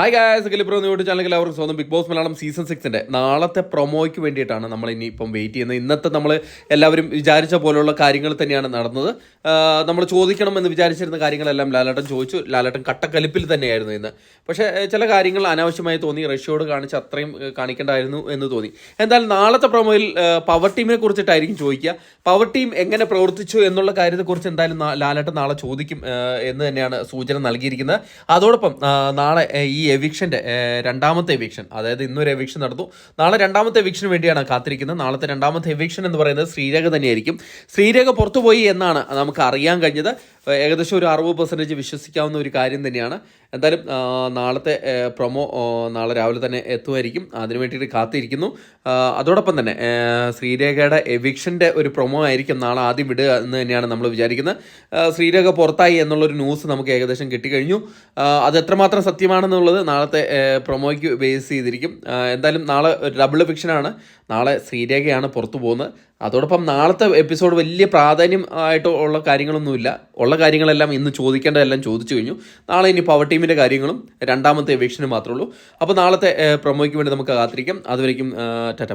Hi guys ഗലിപ്രോ YouTube ചാനലിൽ അവർക്ക് സ്വന്തം ബിഗ് ബോസ് മലയാളം സീസൺ സിക്സിന്റെ നാളത്തെ പ്രൊമോയ്ക്ക് വേണ്ടിയിട്ടാണ് നമ്മൾ ഇനി ഇപ്പം വെയിറ്റ് ചെയ്യുന്നത്. ഇന്നത്തെ നമ്മൾ എല്ലാവരും വിചാരിച്ച പോലെയുള്ള കാര്യങ്ങൾ തന്നെയാണ് നടന്നത്. നമ്മൾ ചോദിക്കണം എന്ന് വിചാരിച്ചിരുന്ന കാര്യങ്ങളെല്ലാം ലാലേട്ടൻ ചോദിച്ചു. ലാലേട്ടൻ കട്ടക്കലിപ്പിൽ തന്നെയായിരുന്നു ഇന്ന്. പക്ഷേ ചില കാര്യങ്ങൾ അനാവശ്യമായി തോന്നി. റഷ്യയോട് കാണിച്ച് അത്രയും കാണിക്കേണ്ടായിരുന്നു എന്ന് തോന്നി. എന്തായാലും നാളത്തെ പ്രൊമോയിൽ പവർ ടീമിനെ കുറിച്ചിട്ടായിരിക്കും ചോദിക്കുക. പവർ ടീം എങ്ങനെ പ്രവർത്തിച്ചു എന്നുള്ള കാര്യത്തെക്കുറിച്ച് എന്തായാലും ലാലാട്ടൻ നാളെ ചോദിക്കും എന്ന് തന്നെയാണ് സൂചന നൽകിയിരിക്കുന്നത്. അതോടൊപ്പം നാളെ ഈ എവിക്ഷന്റെ രണ്ടാമത്തെ എവിക്ഷൻ അതായത് ഇന്നൊരു എവിക്ഷൻ നടന്നു. നാളെ രണ്ടാമത്തെ എവിക്ഷന് വേണ്ടിയാണ് കാത്തിരിക്കുന്നത്. നാളത്തെ രണ്ടാമത്തെ എവിക്ഷൻ എന്ന് പറയുന്നത് ശ്രീരേഖ തന്നെയായിരിക്കും. ശ്രീരേഖ പുറത്തുപോയി എന്നാണ് നമുക്ക് അറിയാൻ കഴിഞ്ഞത്. ഏകദേശം ഒരു അറുപത് പെർസെന്റേജ് വിശ്വസിക്കാവുന്ന ഒരു കാര്യം തന്നെയാണ്. എന്തായാലും നാളത്തെ പ്രൊമോ നാളെ രാവിലെ തന്നെ എത്തുമായിരിക്കും. അതിന് വേണ്ടിയിട്ട് കാത്തിരിക്കുന്നു. അതോടൊപ്പം തന്നെ ശ്രീരേഖയുടെ എവിക്ഷന്റെ ഒരു പ്രൊമോ ആയിരിക്കും നാളെ ആദ്യം വിടുക എന്ന് തന്നെയാണ് നമ്മൾ വിചാരിക്കുന്നത്. ശ്രീരേഖ പുറത്തായി എന്നുള്ളൊരു ന്യൂസ് നമുക്ക് ഏകദേശം കിട്ടിക്കഴിഞ്ഞു. അത് എത്രമാത്രം സത്യമാണെന്നുള്ളത് നാളത്തെ പ്രൊമോയ്ക്ക് ബേസ് ചെയ്തിരിക്കും. എന്തായാലും നാളെ ഒരു ഡബിൾ ഫിക്ഷനാണ് നാളെ ശ്രീരേഖയാണ് പുറത്തു പോകുന്നത്. അതോടൊപ്പം നാളത്തെ എപ്പിസോഡ് വലിയ പ്രാധാന്യം ആയിട്ട് ഉള്ള കാര്യങ്ങളൊന്നുമില്ല. ഉള്ള കാര്യങ്ങളെല്ലാം ഇന്ന് ചോദിക്കേണ്ടതെല്ലാം ചോദിച്ചു കഴിഞ്ഞു. നാളെ ഇനി പവർ ടീമിന്റെ കാര്യങ്ങളും രണ്ടാമത്തെ എവിക്ഷനും മാത്രമേ ഉള്ളൂ. അപ്പോൾ നാളത്തെ പ്രൊമോയ്ക്ക് വേണ്ടി നമുക്ക് കാത്തിരിക്കാം. അതുവരേക്കും ടാറ്റ